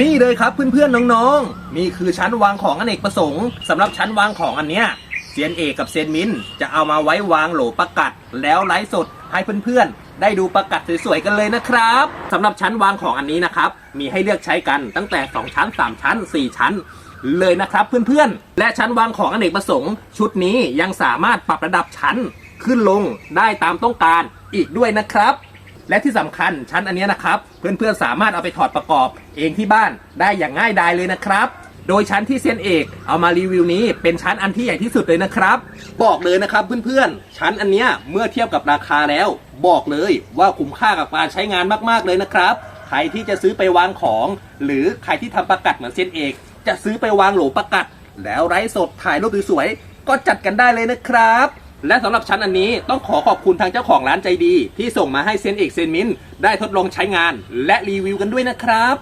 นี่เลยครับเพื่อนๆน้องๆนี่คือชั้นวางของอเนกประสงค์สำหรับชั้นวางของอันเนี้ยเซียนเอกกับเซียนมินจะเอามาไว้วางโหลประกัด แล้วไลฟ์สดให้เพื่อนๆ ได้ดูประกัดสวยๆกันเลยนะครับสำหรับชั้นวางของอันนี้นะครับ มีให้เลือกใช้กันตั้งแต่ 2 ชั้น 3 ชั้น 4 ชั้น เลยนะครับเพื่อนๆ และชั้นวางของอเนกประสงค์ ชุดนี้ยังสามารถปรับระดับชั้นขึ้นลงได้ตามต้องการอีกด้วยนะครับ และที่สำคัญชั้นอันนี้นะครับ เพื่อนๆสามารถเอาไปถอดประกอบ เองที่บ้านได้อย่างง่ายดายเลยนะครับโดยชั้นที่เซียนเอกเอามารีวิวนี้เป็นชั้นอันที่ใหญ่ที่สุดเลยนะครับ บอกเลยนะครับเพื่อนๆ ชั้นอันเนี้ยเมื่อเทียบกับราคาแล้ว บอกเลยว่าคุ้มค่ากับการใช้งานมากๆเลยนะครับ ใครที่จะซื้อไปวางของ หรือใครที่ทำประกัดเหมือนเซียนเอก จะซื้อไปวางโหลประกัด แล้วไร้สดถ่ายรูปสวยๆก็จัดกันได้เลยนะครับ และสำหรับชั้นอันนี้ต้องขอขอบคุณทางเจ้าของร้านใจดี ที่ส่งมาให้เซนเอกเซนมินได้ทดลองใช้งาน และรีวิวกันด้วยนะครับ